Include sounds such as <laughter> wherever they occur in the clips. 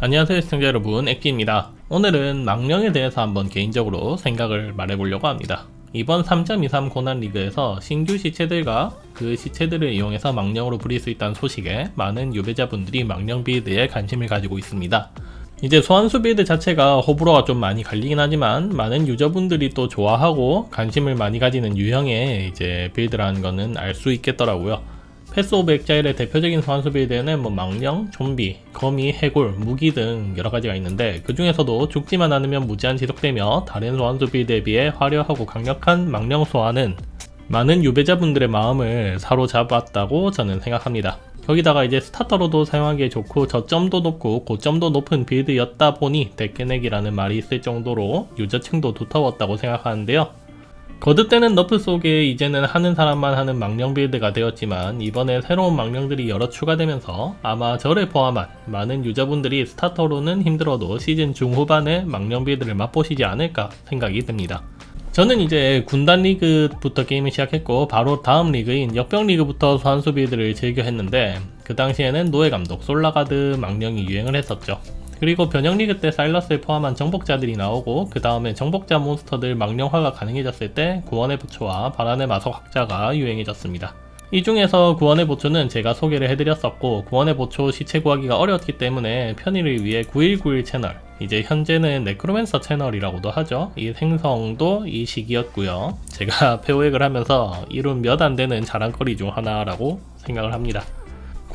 안녕하세요 시청자 여러분. 액기입니다. 오늘은 망령에 대해서 한번 개인적으로 생각을 말해보려고 합니다. 이번 3.23 고난 리그에서 신규 시체들과 그 시체들을 이용해서 망령으로 부릴 수 있다는 소식에 많은 유배자분들이 망령 빌드에 관심을 가지고 있습니다. 이제 소환수 빌드 자체가 호불호가 좀 많이 갈리긴 하지만 많은 유저분들이 또 좋아하고 관심을 많이 가지는 유형의 이제 빌드라는 거는 알 수 있겠더라고요 패스 오브 엑자일의 대표적인 소환수 빌드에는 뭐 망령, 좀비, 거미, 해골, 무기 등 여러 가지가 있는데 그 중에서도 죽지만 않으면 무제한 지속되며 다른 소환수 빌드에 비해 화려하고 강력한 망령 소환은 많은 유배자분들의 마음을 사로잡았다고 저는 생각합니다. 거기다가 이제 스타터로도 사용하기에 좋고 저점도 높고 고점도 높은 빌드였다 보니 데크넥이라는 말이 있을 정도로 유저층도 두터웠다고 생각하는데요. 거듭되는 너프 속에 이제는 하는 사람만 하는 망령 빌드가 되었지만 이번에 새로운 망령들이 여러 추가되면서 아마 저를 포함한 많은 유저분들이 스타터로는 힘들어도 시즌 중후반에 망령 빌드를 맛보시지 않을까 생각이 듭니다. 저는 이제 군단 리그부터 게임을 시작했고 바로 다음 리그인 역병 리그부터 소환수 빌드를 즐겨 했는데 그 당시에는 노예 감독 솔라가드 망령이 유행을 했었죠. 그리고 변형리그 때 사일러스를 포함한 정복자들이 나오고 그 다음에 정복자 몬스터들 망령화가 가능해졌을 때 구원의 부초와 바란의 마석 학자가 유행해졌습니다. 이 중에서 구원의 보초는 제가 소개를 해드렸었고 구원의 보초 시체 구하기가 어려웠기 때문에 편의를 위해 9191 채널 이제 현재는 네크로맨서 채널이라고도 하죠. 이 생성도 이 시기였고요. 제가 <laughs> 페오액을 하면서 이룬 몇 안 되는 자랑거리 중 하나라고 생각을 합니다.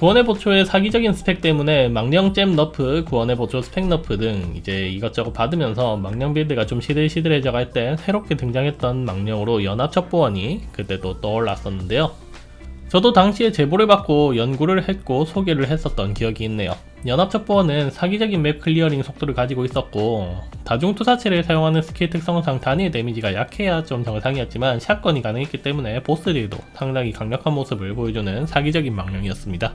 구원의 보초의 사기적인 스펙 때문에 망령 잼 너프, 구원의 보초 스펙 너프 등 이제 이것저것 받으면서 망령 빌드가 좀 시들시들해져 갈 때 새롭게 등장했던 망령으로 연합 첩보원이 그때 또 떠올랐었는데요. 저도 당시에 제보를 받고 연구를 했고 소개를 했었던 기억이 있네요. 연합첩보원은 사기적인 맵 클리어링 속도를 가지고 있었고 다중투사체를 사용하는 스킬 특성상 단일 데미지가 약해야 좀 정상이었지만 샷건이 가능했기 때문에 보스들도 상당히 강력한 모습을 보여주는 사기적인 망령이었습니다.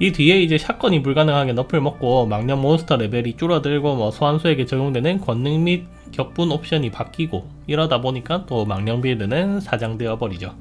이 뒤에 이제 샷건이 불가능하게 너프를 먹고 망령 몬스터 레벨이 줄어들고 뭐 소환수에게 적용되는 권능 및 격분 옵션이 바뀌고 이러다 보니까 또 망령 빌드는 사장되어 버리죠.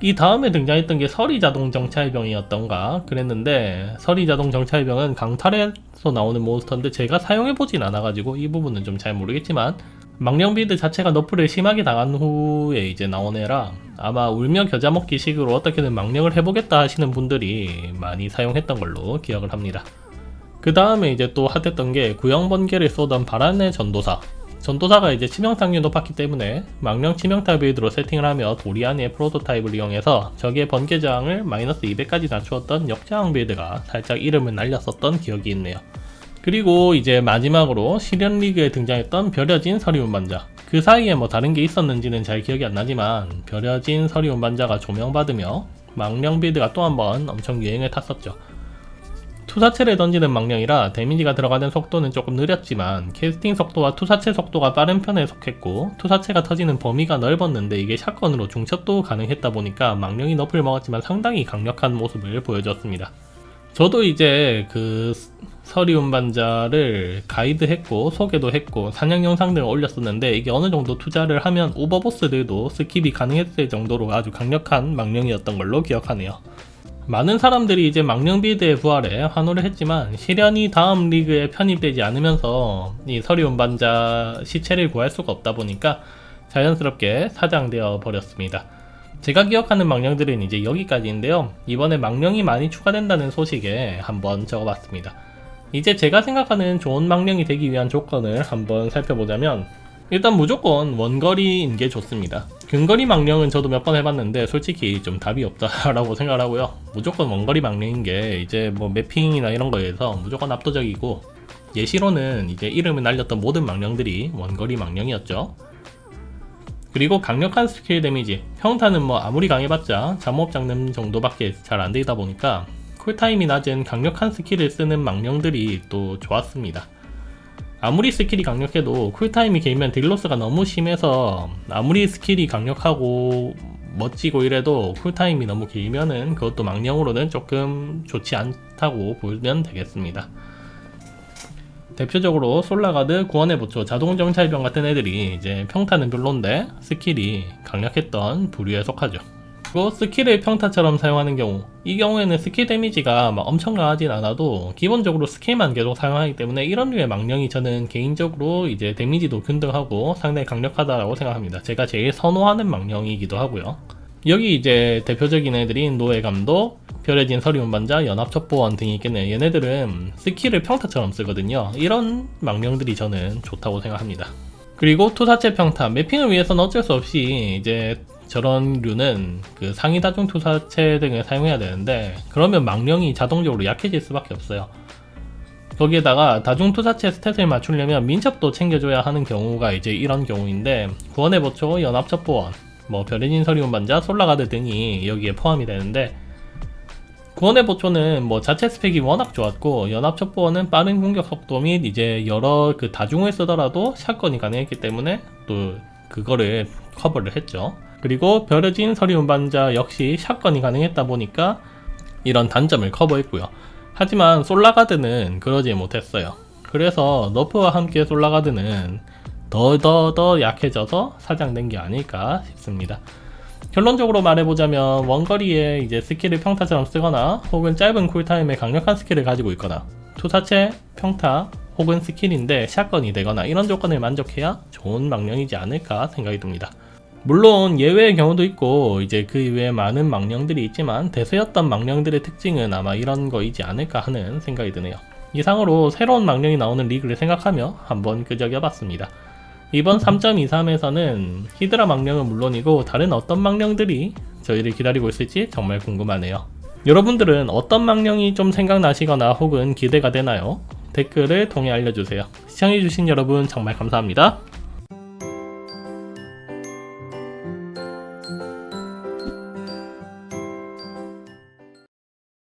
이 다음에 등장했던 게 서리 자동 정찰병이었던가 그랬는데 서리 자동 정찰병은 강탈에서 나오는 몬스터인데 제가 사용해보진 않아가지고 이 부분은 좀 잘 모르겠지만 망령 빌드 자체가 너프를 심하게 당한 후에 이제 나온 애라 아마 울며 겨자 먹기 식으로 어떻게든 망령을 해보겠다 하시는 분들이 많이 사용했던 걸로 기억을 합니다. 그 다음에 이제 또 핫했던 게 구형 번개를 쏘던 바란의 전도사 전도사가 이제 치명상률 높았기 때문에 망령 치명타 빌드로 세팅을 하며 도리안의 프로토타입을 이용해서 적의 번개 저항을 마이너스 200까지 낮추었던 역저항 빌드가 살짝 이름을 날렸었던 기억이 있네요. 그리고 이제 마지막으로 실현 리그에 등장했던 벼려진 서리운 반자. 그 사이에 뭐 다른 게 있었는지는 잘 기억이 안 나지만 벼려진 서리운 반자가 조명받으며 망령 빌드가 또 한 번 엄청 유행을 탔었죠. 투사체를 던지는 망령이라 데미지가 들어가는 속도는 조금 느렸지만 캐스팅 속도와 투사체 속도가 빠른 편에 속했고 투사체가 터지는 범위가 넓었는데 이게 샷건으로 중첩도 가능했다 보니까 망령이 너프를 먹었지만 상당히 강력한 모습을 보여줬습니다. 저도 이제 그 서리 운 반자를 가이드했고 소개도 했고 사냥 영상 등을 올렸었는데 이게 어느 정도 투자를 하면 오버보스들도 스킵이 가능했을 정도로 아주 강력한 망령이었던 걸로 기억하네요. 많은 사람들이 이제 망령 빌드의 부활에 환호를 했지만 실현이 다음 리그에 편입되지 않으면서 이 서리 운반자 시체를 구할 수가 없다 보니까 자연스럽게 사장되어 버렸습니다. 제가 기억하는 망령들은 이제 여기까지인데요. 이번에 망령이 많이 추가된다는 소식에 한번 적어봤습니다. 이제 제가 생각하는 좋은 망령이 되기 위한 조건을 한번 살펴보자면 일단 무조건 원거리인 게 좋습니다. 근거리 망령은 저도 몇 번 해봤는데 솔직히 좀 답이 없다라고 <laughs> 생각을 하고요. 무조건 원거리 망령인 게 이제 뭐 매핑이나 이런 거에서 무조건 압도적이고 예시로는 이제 이름을 날렸던 모든 망령들이 원거리 망령이었죠. 그리고 강력한 스킬 데미지 평타는 뭐 아무리 강해봤자 잠못 잡는 정도밖에 잘 안 되다 보니까 쿨타임이 낮은 강력한 스킬을 쓰는 망령들이 또 좋았습니다. 아무리 스킬이 강력해도 쿨타임이 길면 딜로스가 너무 심해서 아무리 스킬이 강력하고 멋지고 이래도 쿨타임이 너무 길면은 그것도 망령으로는 조금 좋지 않다고 보면 되겠습니다. 대표적으로 솔라가드, 구원의 부초, 자동정찰병 같은 애들이 이제 평타는 별론데 스킬이 강력했던 부류에 속하죠. 그리고 스킬을 평타처럼 사용하는 경우 이 경우에는 스킬 데미지가 막 엄청 강하진 않아도 기본적으로 스킬만 계속 사용하기 때문에 이런 류의 망령이 저는 개인적으로 이제 데미지도 균등하고 상당히 강력하다고 생각합니다. 제가 제일 선호하는 망령이기도 하고요. 여기 이제 대표적인 애들인 노예 감독, 별의 진 서리온 반자, 연합첩보원 등이 있겠네요. 얘네들은 스킬을 평타처럼 쓰거든요. 이런 망령들이 저는 좋다고 생각합니다. 그리고 투사체 평타, 매핑을 위해서는 어쩔 수 없이 이제 저런 류는 그 상위 다중 투사체 등을 사용해야 되는데 그러면 망령이 자동적으로 약해질 수밖에 없어요. 거기에다가 다중 투사체 스탯을 맞추려면 민첩도 챙겨줘야 하는 경우가 이제 이런 경우인데 구원의 보초, 연합첩보원, 뭐 별의 진서리온 반자, 솔라가드 등이 여기에 포함이 되는데 구원의 보초는 뭐 자체 스펙이 워낙 좋았고 연합첩보원은 빠른 공격 속도 및 이제 여러 그 다중을 쓰더라도 샷건이 가능했기 때문에 또 그거를 커버를 했죠. 그리고 별의진 서리 운반자 역시 샷건이 가능했다 보니까 이런 단점을 커버했고요. 하지만 솔라가드는 그러지 못했어요. 그래서 너프와 함께 솔라가드는 더더더 약해져서 사장된 게 아닐까 싶습니다. 결론적으로 말해보자면 원거리에 이제 스킬을 평타처럼 쓰거나 혹은 짧은 쿨타임에 강력한 스킬을 가지고 있거나 투사체, 평타 혹은 스킬인데 샷건이 되거나 이런 조건을 만족해야 좋은 망령이지 않을까 생각이 듭니다. 물론 예외의 경우도 있고 이제 그 이외에 많은 망령들이 있지만 대세였던 망령들의 특징은 아마 이런 거이지 않을까 하는 생각이 드네요. 이상으로 새로운 망령이 나오는 리그를 생각하며 한번 끄적여봤습니다. 이번 3.23에서는 히드라 망령은 물론이고 다른 어떤 망령들이 저희를 기다리고 있을지 정말 궁금하네요. 여러분들은 어떤 망령이 좀 생각나시거나 혹은 기대가 되나요? 댓글을 통해 알려주세요. 시청해주신 여러분 정말 감사합니다.